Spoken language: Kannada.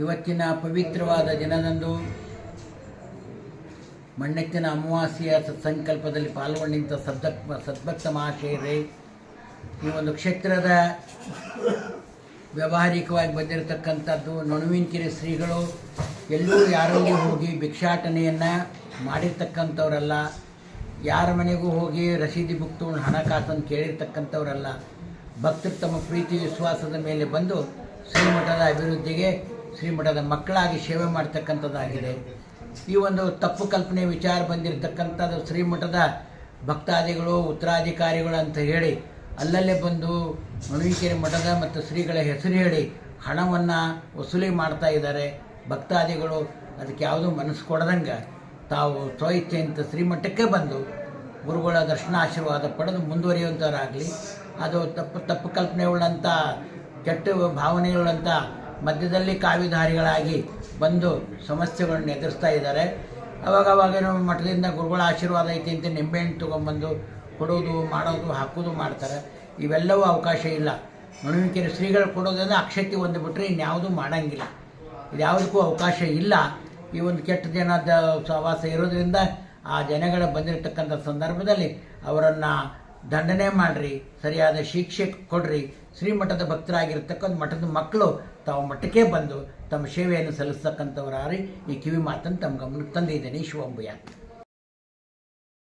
ಇವತ್ತಿನ ಪವಿತ್ರವಾದ ದಿನದಂದು ಮಣ್ಣೆತ್ತಿನ ಅಮಾವಾಸ್ಯೆಯ ಸತ್ಸಂಕಲ್ಪದಲ್ಲಿ ಪಾಲ್ಗೊಂಡಿದ್ದ ಸದ್ದ ಸದ್ಭಕ್ತ ಮಹಾಶಯರೇ, ಈ ಒಂದು ಕ್ಷೇತ್ರದ ವ್ಯಾವಹಾರಿಕವಾಗಿ ಬಂದಿರತಕ್ಕಂಥದ್ದು ನೊಣವಿನಕೆರೆ ಶ್ರೀಗಳು ಎಲ್ಲೂ ಯಾರಿಗೂ ಹೋಗಿ ಭಿಕ್ಷಾಟನೆಯನ್ನು ಮಾಡಿರ್ತಕ್ಕಂಥವರಲ್ಲ. ಯಾರ ಮನೆಗೂ ಹೋಗಿ ರಸೀದಿ ಬುಕ್ ಹಣಕಾಸನ್ನು ಕೇಳಿರ್ತಕ್ಕಂಥವರಲ್ಲ. ಭಕ್ತರು ತಮ್ಮ ಪ್ರೀತಿ, ವಿಶ್ವಾಸದ ಮೇಲೆ ಬಂದು ಶ್ರೀಮಠದ ಅಭಿವೃದ್ಧಿಗೆ ಶ್ರೀಮಠದ ಮಕ್ಕಳಾಗಿ ಸೇವೆ ಮಾಡ್ತಕ್ಕಂಥದ್ದಾಗಿದೆ. ಈ ಒಂದು ತಪ್ಪು ಕಲ್ಪನೆ ವಿಚಾರ ಬಂದಿರತಕ್ಕಂಥದ್ದು ಶ್ರೀಮಠದ ಭಕ್ತಾದಿಗಳು, ಉತ್ತರಾಧಿಕಾರಿಗಳು ಅಂತ ಹೇಳಿ, ಅಲ್ಲಲ್ಲೇ ಬಂದು ಮಣವಿಕೆರೆ ಮಠದ ಮತ್ತು ಶ್ರೀಗಳ ಹೆಸರು ಹೇಳಿ ಹಣವನ್ನು ವಸೂಲಿ ಮಾಡ್ತಾ ಇದ್ದಾರೆ. ಭಕ್ತಾದಿಗಳು ಅದಕ್ಕೆ ಯಾವುದೂ ಮನಸ್ಸು ಕೊಡದಂಗೆ. ತಾವು ಸ್ವಇಚ್ಛೆಯಂತ ಶ್ರೀಮಠಕ್ಕೆ ಬಂದು ಗುರುಗಳ ದರ್ಶನ ಆಶೀರ್ವಾದ ಪಡೆದು ಮುಂದುವರಿಯುವಂಥವರಾಗಲಿ ಅದು ತಪ್ಪು ತಪ್ಪು ಕಲ್ಪನೆಯುಳ್ಳಂಥ ಕೆಟ್ಟ ಭಾವನೆಗಳಂತ ಮಧ್ಯದಲ್ಲಿ ಕಾವಿಧಾರಿಗಳಾಗಿ ಬಂದು ಸಮಸ್ಯೆಗಳನ್ನು ಎದುರಿಸ್ತಾ ಇದ್ದಾರೆ. ಅವಾಗ ಅವಾಗೇನೋ ಮಠದಿಂದ ಗುರುಗಳ ಆಶೀರ್ವಾದ ಐತಿ ಅಂತ ನಿಂಬೆಹಣ್ಣು ತೊಗೊಂಬಂದು ಕೊಡೋದು, ಮಾಡೋದು, ಹಾಕೋದು ಮಾಡ್ತಾರೆ. ಇವೆಲ್ಲವೂ ಅವಕಾಶ ಇಲ್ಲ. ಮಣವಿಕೆರೆ ಶ್ರೀಗಳು ಕೊಡೋದ್ರಿಂದ ಅಕ್ಷತೆ ಒಂದು ಬಿಟ್ಟರೆ ಇನ್ಯಾವುದೂ ಮಾಡೋಂಗಿಲ್ಲ. ಇದ್ಯಾವುದಕ್ಕೂ ಅವಕಾಶ ಇಲ್ಲ. ಈ ಒಂದು ಕೆಟ್ಟ ಜನದ ಸಹವಾಸ ಇರೋದ್ರಿಂದ ಆ ಜನಗಳ ಬಂದಿರತಕ್ಕಂಥ ಸಂದರ್ಭದಲ್ಲಿ ಅವರನ್ನು ದಂಡನೆ ಮಾಡ್ರಿ, ಸರಿಯಾದ ಶಿಕ್ಷೆ ಕೊಡ್ರಿ. ಶ್ರೀಮಠದ ಭಕ್ತರಾಗಿರ್ತಕ್ಕಂಥ ಮಠದ ಮಕ್ಕಳು ತಾವು ಮಠಕ್ಕೆ ಬಂದು ತಮ್ಮ ಸೇವೆಯನ್ನು ಸಲ್ಲಿಸ್ತಕ್ಕಂಥವರಾರಿ. ಈ ಕಿವಿ ಮಾತನ್ನು ತಮ್ಮ ಗಮನಕ್ಕೆ ತಂದಿದ್ದೇನೆ. ಶಿವಂಬಯ್ಯ